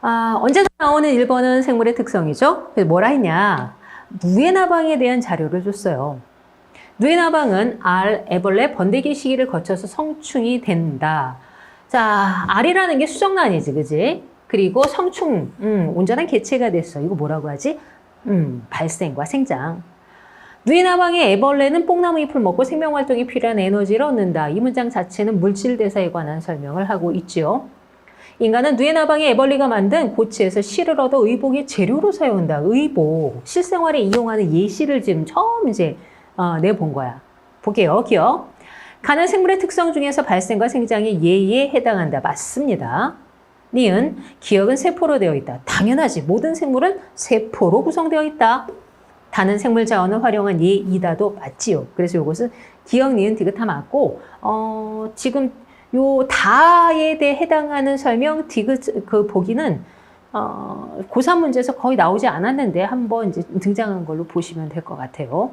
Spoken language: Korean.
아, 언제나 나오는 1번은 생물의 특성이죠. 그래서 뭐라 했냐. 누에나방에 대한 자료를 줬어요. 누에나방은 알, 애벌레, 번데기 시기를 거쳐서 성충이 된다. 자, 알이라는 게 수정란이지, 그지? 그리고 성충, 음, 온전한 개체가 됐어. 이거 뭐라고 하지? 음, 발생과 생장. 누에나방의 애벌레는 뽕나무 잎을 먹고 생명활동에 필요한 에너지를 얻는다. 이 문장 자체는 물질 대사에 관한 설명을 하고 있지요. 인간은 누에나방의 애벌레가 만든 고치에서 실을 얻어 의복의 재료로 사용한다. 의복, 실생활에 이용하는 예시를 지금 처음 이제 어, 내본 거야. 볼게요. 기억. 가는 생물의 특성 중에서 발생과 생장이 예에 해당한다. 맞습니다. 니은, 기억은 세포로 되어 있다. 당연하지. 모든 생물은 세포로 구성되어 있다. 다는 생물 자원을 활용한 예, 이다도 맞지요. 그래서 이것은 기억, 니은, 디귿 다 맞고, 어, 지금 요 다에 대해 해당하는 설명, 디귿 그 보기는 어, 고3 문제에서 거의 나오지 않았는데 한번 이제 등장한 걸로 보시면 될 것 같아요.